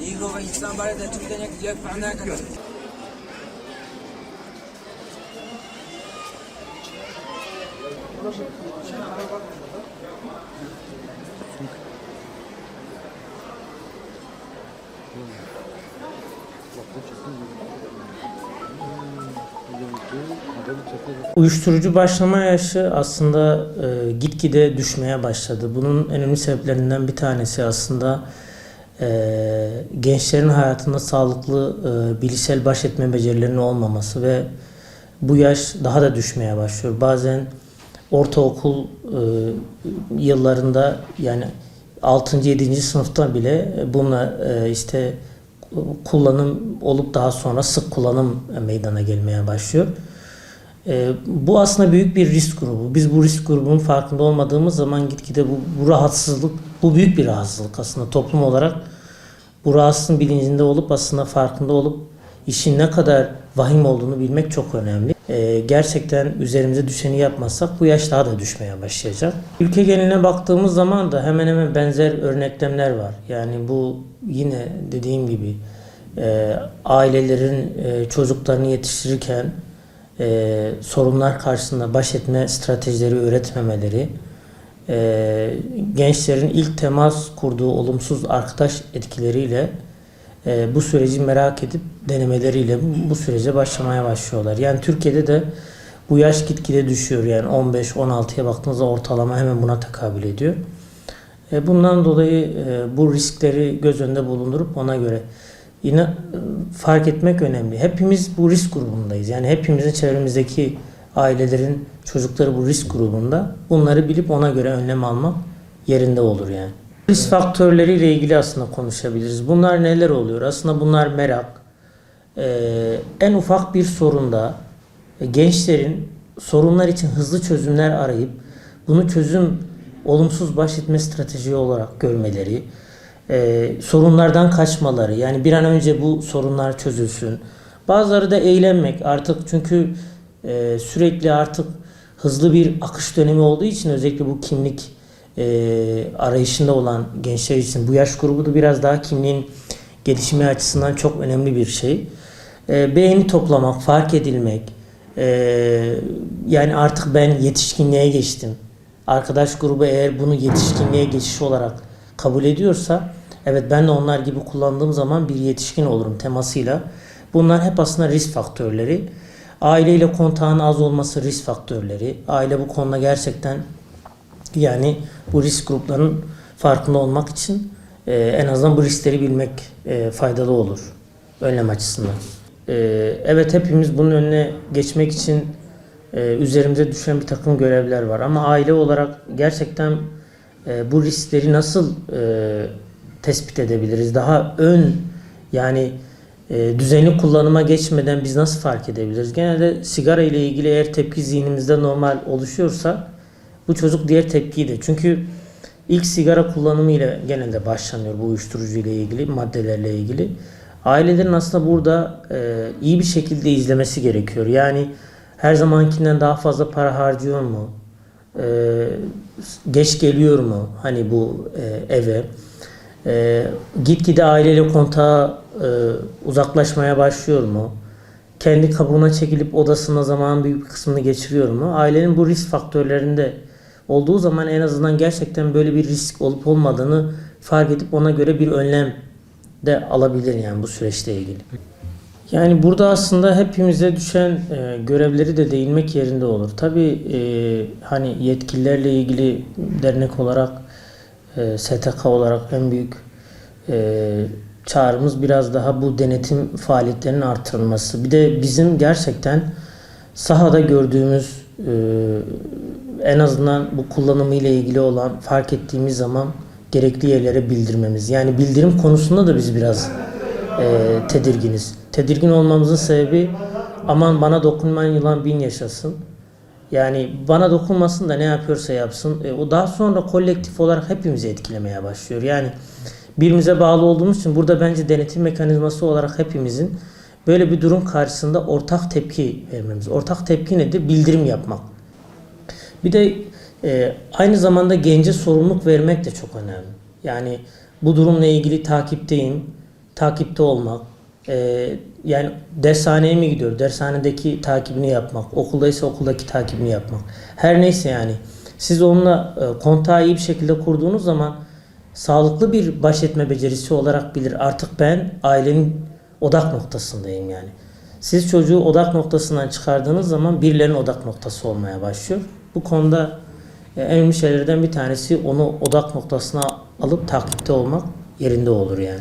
Negro ve İslam barada Türk'ten yakacak falan kadar. Bak bu çıkıyor. Uyuşturucu başlama yaşı aslında e, gitgide düşmeye başladı. Bunun önemli sebeplerinden bir tanesi aslında e, gençlerin hayatında sağlıklı e, bilişsel baş etme becerilerinin olmaması ve bu yaş daha da düşmeye başlıyor. Bazen ortaokul e, yıllarında yani 6. 7. sınıfta bile bununla e, işte kullanım olup daha sonra sık kullanım meydana gelmeye başlıyor. E, bu aslında büyük bir risk grubu. Biz bu risk grubunun farkında olmadığımız zaman gitgide bu, bu rahatsızlık, bu büyük bir rahatsızlık aslında toplum olarak. Bu rahatsızlığın bilincinde olup aslında farkında olup işin ne kadar vahim olduğunu bilmek çok önemli. E, gerçekten üzerimize düşeni yapmazsak bu yaş daha da düşmeye başlayacak. Ülke geneline baktığımız zaman da hemen hemen benzer örneklemler var. Yani bu yine dediğim gibi e, ailelerin e, çocuklarını yetiştirirken e, sorunlar karşısında baş etme stratejileri öğretmemeleri, e, gençlerin ilk temas kurduğu olumsuz arkadaş etkileriyle e, bu süreci merak edip denemeleriyle bu, bu sürece başlamaya başlıyorlar. Yani Türkiye'de de bu yaş gitgide düşüyor. Yani 15-16'ya baktığınızda ortalama hemen buna tekabül ediyor. E, bundan dolayı e, bu riskleri göz önünde bulundurup ona göre yine fark etmek önemli. Hepimiz bu risk grubundayız. Yani hepimizin çevremizdeki ailelerin çocukları bu risk grubunda. Bunları bilip ona göre önlem almak yerinde olur yani. Risk faktörleriyle ilgili aslında konuşabiliriz. Bunlar neler oluyor? Aslında bunlar merak. Ee, en ufak bir sorunda e, gençlerin sorunlar için hızlı çözümler arayıp bunu çözüm olumsuz baş etme strateji olarak görmeleri, e, sorunlardan kaçmaları yani bir an önce bu sorunlar çözülsün. Bazıları da eğlenmek artık çünkü e, sürekli artık hızlı bir akış dönemi olduğu için özellikle bu kimlik e, arayışında olan gençler için bu yaş grubu da biraz daha kimliğin gelişimi açısından çok önemli bir şey. E, beğeni toplamak, fark edilmek, e, yani artık ben yetişkinliğe geçtim. Arkadaş grubu eğer bunu yetişkinliğe geçiş olarak kabul ediyorsa evet ben de onlar gibi kullandığım zaman bir yetişkin olurum temasıyla. Bunlar hep aslında risk faktörleri. Aileyle kontağın az olması risk faktörleri. Aile bu konuda gerçekten yani bu risk gruplarının farkında olmak için e, en azından bu riskleri bilmek e, faydalı olur önlem açısından. E, evet hepimiz bunun önüne geçmek için e, üzerimize düşen bir takım görevler var ama aile olarak gerçekten e, bu riskleri nasıl e, tespit edebiliriz? Daha ön yani e, düzenli kullanıma geçmeden biz nasıl fark edebiliriz? Genelde sigara ile ilgili eğer tepki zihnimizde normal oluşuyorsa bu çocuk diğer tepkiyi de. Çünkü ilk sigara kullanımı ile genelde başlanıyor bu uyuşturucu ile ilgili, maddelerle ilgili. Ailelerin aslında burada e, iyi bir şekilde izlemesi gerekiyor. Yani her zamankinden daha fazla para harcıyor mu? E, geç geliyor mu? Hani bu e, eve. E, gitgide aileyle kontağa e, uzaklaşmaya başlıyor mu? Kendi kabuğuna çekilip odasında zaman büyük bir kısmını geçiriyor mu? Ailenin bu risk faktörlerinde olduğu zaman en azından gerçekten böyle bir risk olup olmadığını fark edip ona göre bir önlem de alabilir yani bu süreçle ilgili. Yani burada aslında hepimize düşen e, görevleri de değinmek yerinde olur. Tabii e, hani yetkililerle ilgili dernek olarak e, STK olarak en büyük e, çağrımız biraz daha bu denetim faaliyetlerinin artırılması. Bir de bizim gerçekten sahada gördüğümüz e, en azından bu kullanımı ile ilgili olan fark ettiğimiz zaman gerekli yerlere bildirmemiz. Yani bildirim konusunda da biz biraz e, tedirginiz. Tedirgin olmamızın sebebi aman bana dokunmayan yılan bin yaşasın. Yani bana dokunmasın da ne yapıyorsa yapsın. E, o daha sonra kolektif olarak hepimizi etkilemeye başlıyor. Yani birbirimize bağlı olduğumuz için burada bence denetim mekanizması olarak hepimizin böyle bir durum karşısında ortak tepki vermemiz. Ortak tepki nedir? Bildirim yapmak. Bir de e, aynı zamanda gence sorumluluk vermek de çok önemli. Yani bu durumla ilgili takipteyim. Takipte olmak. e, yani dershaneye mi gidiyor? Dershanedeki takibini yapmak. Okuldaysa okuldaki takibini yapmak. Her neyse yani. Siz onunla e, kontağı iyi bir şekilde kurduğunuz zaman sağlıklı bir baş etme becerisi olarak bilir. Artık ben ailenin odak noktasındayım yani. Siz çocuğu odak noktasından çıkardığınız zaman birilerinin odak noktası olmaya başlıyor. Bu konuda e, en önemli şeylerden bir tanesi onu odak noktasına alıp takipte olmak yerinde olur yani.